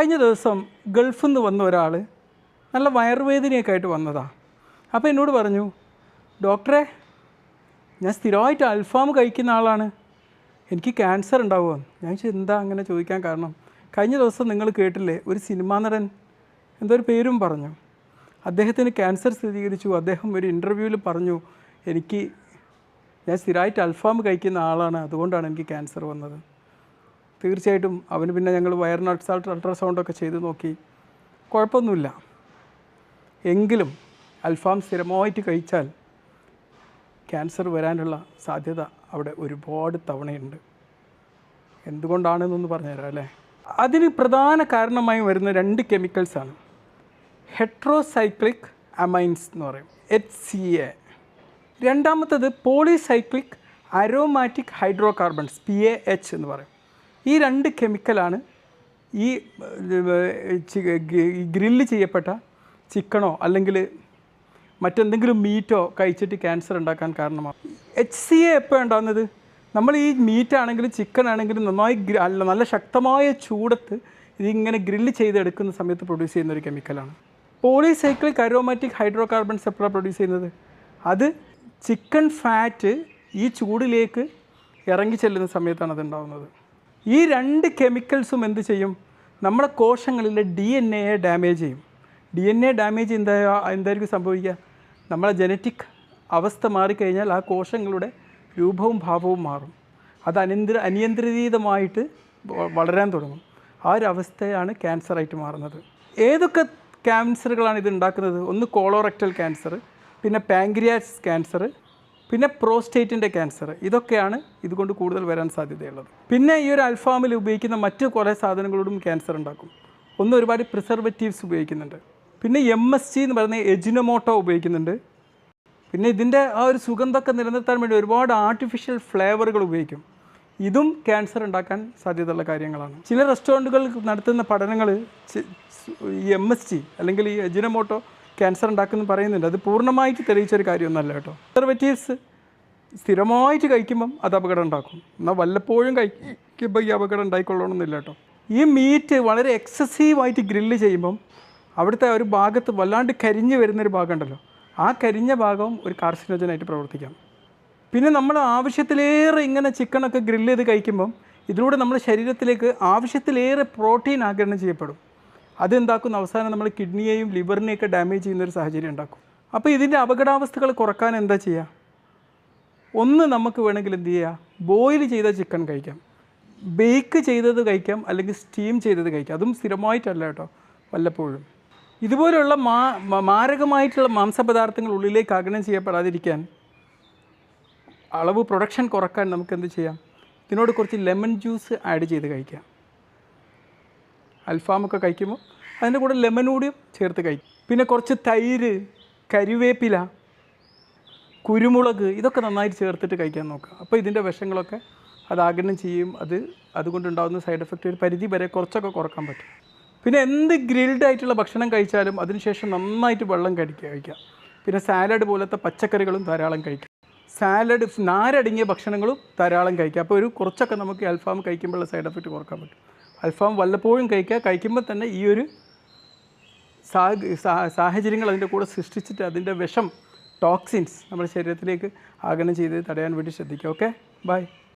കഴിഞ്ഞ ദിവസം ഗൾഫിൽ നിന്ന് വന്ന ഒരാൾ നല്ല വയറുവേദനയൊക്കെ ആയിട്ട് വന്നതാണ് അപ്പോൾ എന്നോട് പറഞ്ഞു ഡോക്ടറെ ഞാൻ സ്ഥിരമായിട്ട് അൽഫാം കഴിക്കുന്ന ആളാണ്. എനിക്ക് ക്യാൻസർ ഉണ്ടാവുമോ ഞാൻ ചോദിച്ചു എന്താ അങ്ങനെ ചോദിക്കാൻ കാരണം? കഴിഞ്ഞ ദിവസം നിങ്ങൾ കേട്ടില്ലേ ഒരു സിനിമാ നടൻ എന്തോ ഒരു പേരും പറഞ്ഞു. അദ്ദേഹത്തിന് ക്യാൻസർ സ്ഥിരീകരിച്ചു. അദ്ദേഹം ഒരു ഇന്റർവ്യൂവിൽ പറഞ്ഞു എനിക്ക് ഞാൻ സ്ഥിരമായിട്ട് അൽഫാം കഴിക്കുന്ന ആളാണ്. അതുകൊണ്ടാണ് എനിക്ക് ക്യാൻസർ വന്നത്. തീർച്ചയായിട്ടും അവന് പിന്നെ ഞങ്ങൾ വയറിന് അൾട്രാ അൾട്രാസൗണ്ടൊക്കെ ചെയ്ത് നോക്കി. കുഴപ്പമൊന്നുമില്ല. എങ്കിലും അൽഫാം സ്ഥിരമായിട്ട് കഴിച്ചാൽ ക്യാൻസർ വരാനുള്ള സാധ്യത അവിടെ ഒരുപാട് തവണയുണ്ട്. എന്തുകൊണ്ടാണെന്നൊന്ന് പറഞ്ഞുതരാം അല്ലേ? അതിന് പ്രധാന കാരണമായി വരുന്ന രണ്ട് കെമിക്കൽസാണ് ഹെട്രോസൈക്ലിക് അമൈൻസ് എന്ന് പറയും. എച്ച് സി എ രണ്ടാമത്തത് polycyclic aromatic hydrocarbons P A H എന്ന് പറയും. ഈ രണ്ട് കെമിക്കലാണ് ഈ ഗ്രില്ല് ചെയ്യപ്പെട്ട ചിക്കണോ അല്ലെങ്കിൽ മറ്റെന്തെങ്കിലും മീറ്റോ കഴിച്ചിട്ട് ക്യാൻസർ ഉണ്ടാക്കാൻ കാരണമാണ് എച്ച് സി എ എപ്പോൾ ഉണ്ടാകുന്നത് നമ്മൾ ഈ മീറ്റ് ആണെങ്കിലും ചിക്കൻ ആണെങ്കിലും നന്നായി അല്ല നല്ല ശക്തമായ ചൂടത്ത് ഇതിങ്ങനെ ഗ്രില്ല് ചെയ്തെടുക്കുന്ന സമയത്ത് പ്രൊഡ്യൂസ് ചെയ്യുന്ന ഒരു കെമിക്കലാണ്. പോളിസൈക്ലിക് അരോമാറ്റിക് ഹൈഡ്രോ കാർബൺസ് എപ്പോഴാണ് പ്രൊഡ്യൂസ് ചെയ്യുന്നത്? അത് ചിക്കൻ ഫാറ്റ് ഈ ചൂടിലേക്ക് ഇറങ്ങി ചെല്ലുന്ന സമയത്താണ് അത് ഉണ്ടാകുന്നത് ഈ രണ്ട് കെമിക്കൽസും എന്ത് ചെയ്യും? നമ്മുടെ കോശങ്ങളിലെ ഡി എൻ എയെ ഡാമേജ് ചെയ്യും. ഡി എൻ എ ഡാമേജ് എന്താ എന്തായിരിക്കും സംഭവിക്കുക? നമ്മളെ ജനറ്റിക് അവസ്ഥ മാറിക്കഴിഞ്ഞാൽ ആ കോശങ്ങളുടെ രൂപവും ഭാവവും മാറും. അത് അനിയന്ത്ര അനിയന്ത്രിതമായിട്ട് വളരാൻ തുടങ്ങും. ആ ഒരു അവസ്ഥയാണ് ക്യാൻസറായിട്ട് മാറുന്നത്. ഏതൊക്കെ ക്യാൻസറുകളാണ് ഇത് ഉണ്ടാക്കുന്നത്? ഒന്ന് കോളോറക്റ്റൽ ക്യാൻസർ പിന്നെ പാങ്ക്രിയാസ് ക്യാൻസർ പിന്നെ പ്രോസ്റ്റേറ്റിന്റെ ക്യാൻസർ. ഇതൊക്കെയാണ് ഇതുകൊണ്ട് കൂടുതൽ വരാൻ സാധ്യതയുള്ളത്. പിന്നെ ഈ ഒരു അൽഫാമിൽ ഉപയോഗിക്കുന്ന മറ്റ് കുറേ സാധനങ്ങളോടും ക്യാൻസർ ഉണ്ടാക്കും. ഒന്ന് ഒരുപാട് പ്രിസർവേറ്റീവ്സ് ഉപയോഗിക്കുന്നുണ്ട്. പിന്നെ എം എസ് ജി എന്ന് പറയുന്ന എജിനോമോട്ടോ ഉപയോഗിക്കുന്നുണ്ട്. പിന്നെ ഇതിന്റെ ആ ഒരു സുഗന്ധമൊക്കെ നിലനിർത്താൻ വേണ്ടി ഒരുപാട് ആർട്ടിഫിഷ്യൽ ഫ്ലേവറുകൾ ഉപയോഗിക്കും. ഇതും ക്യാൻസർ ഉണ്ടാക്കാൻ സാധ്യതയുള്ള കാര്യങ്ങളാണ്. ചില റെസ്റ്റോറന്റുകൾ നടത്തുന്ന പഠനങ്ങൾ ഈ എം എസ് ജി അല്ലെങ്കിൽ ഈ എജിനോമോട്ടോ ക്യാൻസർ ഉണ്ടാക്കുമെന്ന് പറയുന്നുണ്ട്. അത് പൂർണമായിട്ട് തെളിയിച്ചൊരു കാര്യമൊന്നുമല്ല കേട്ടോ. കൺസർവേറ്റീവ്സ് സ്ഥിരമായിട്ട് കഴിക്കുമ്പം അത് അപകടം ഉണ്ടാക്കും. എന്നാൽ വല്ലപ്പോഴും കഴിക്കുമ്പോൾ ഈ അപകടം ഉണ്ടായിക്കൊള്ളണമെന്നില്ല കേട്ടോ. ഈ മീറ്റ് വളരെ എക്സസീവായിട്ട് ഗ്രില്ല് ചെയ്യുമ്പം അവിടുത്തെ ഒരു ഭാഗത്ത് വല്ലാണ്ട് കരിഞ്ഞ് വരുന്നൊരു ഭാഗം ഉണ്ടല്ലോ ആ കരിഞ്ഞ ഭാഗവും ഒരു കാർസിനോജനായിട്ട് പ്രവർത്തിക്കാം. പിന്നെ നമ്മൾ ആവശ്യത്തിലേറെ ഇങ്ങനെ ചിക്കനൊക്കെ ഗ്രില്ല് ചെയ്ത് കഴിക്കുമ്പം ഇതിലൂടെ നമ്മുടെ ശരീരത്തിലേക്ക് ആവശ്യത്തിലേറെ പ്രോട്ടീൻ ആഗിരണം ചെയ്യപ്പെടും. അതെന്താക്കുന്ന അവസാനം നമ്മൾ കിഡ്നിയെയും ലിവറിനെയൊക്കെ ഡാമേജ് ചെയ്യുന്ന ഒരു സാഹചര്യം ഉണ്ടാക്കും. അപ്പോൾ ഇതിന്റെ അപകടാവസ്ഥകൾ കുറയ്ക്കാൻ എന്താ ചെയ്യുക ഒന്ന് നമുക്ക് വേണമെങ്കിൽ എന്ത് ചെയ്യുക ബോയിൽ ചെയ്ത ചിക്കൻ കഴിക്കാം. ബേക്ക് ചെയ്തത് കഴിക്കാം അല്ലെങ്കിൽ സ്റ്റീം ചെയ്തത് കഴിക്കാം. അതും സ്ഥിരമായിട്ടല്ല കേട്ടോ വല്ലപ്പോഴും. ഇതുപോലെയുള്ള മാ മാരകമായിട്ടുള്ള മാംസപദാർത്ഥങ്ങൾ ഉള്ളിലേക്ക് ആഗിരണം ചെയ്യപ്പെടാതിരിക്കാൻ അളവ് പ്രൊഡക്ഷൻ കുറയ്ക്കാൻ നമുക്ക് എന്ത് ചെയ്യാം? ഇതിനോട് കുറച്ച് ലെമൺ ജ്യൂസ് ആഡ് ചെയ്ത് കഴിക്കാം. അൽഫാമൊക്കെ കഴിക്കുമ്പോൾ അതിന്റെ കൂടെ ലെമൺ കൂടിയും ചേർത്ത് കഴിക്കും. പിന്നെ കുറച്ച് തൈര് കരിവേപ്പില കുരുമുളക് ഇതൊക്കെ നന്നായിട്ട് ചേർത്തിട്ട് കഴിക്കാൻ നോക്കുക. അപ്പോൾ ഇതിന്റെ വിഷങ്ങളൊക്കെ അത് ആഗിരണം ചെയ്യും. അത് അതുകൊണ്ടുണ്ടാകുന്ന സൈഡ് എഫക്റ്റ് ഒരു പരിധി വരെ കുറച്ചൊക്കെ കുറയ്ക്കാൻ പറ്റും. പിന്നെ എന്ത് ഗ്രിൽഡ് ആയിട്ടുള്ള ഭക്ഷണം കഴിച്ചാലും അതിനുശേഷം നന്നായിട്ട് വെള്ളം കഴിക്കുക കഴിക്കുക. പിന്നെ സാലഡ് പോലത്തെ പച്ചക്കറികളും ധാരാളം കഴിക്കുക. സാലഡ് നാരടങ്ങിയ ഭക്ഷണങ്ങളും ധാരാളം കഴിക്കുക. അപ്പോൾ ഒരു കുറച്ചൊക്കെ നമുക്ക് അൽഫാം കഴിക്കുമ്പോഴുള്ള സൈഡ് എഫക്റ്റ് കുറയ്ക്കാൻ പറ്റും. അൽഫാം വല്ലപ്പോഴും കഴിക്കുക. കഴിക്കുമ്പോൾ തന്നെ ഈ ഒരു സാഹചര്യങ്ങൾ അതിന്റെ കൂടെ സൃഷ്ടിച്ചിട്ട് അതിന്റെ വിഷം ടോക്സിൻസ് നമ്മുടെ ശരീരത്തിലേക്ക് ആഗിരണം ചെയ്ത് തടയാൻ വേണ്ടി ശ്രദ്ധിക്കുക. ഓക്കെ? ബൈ.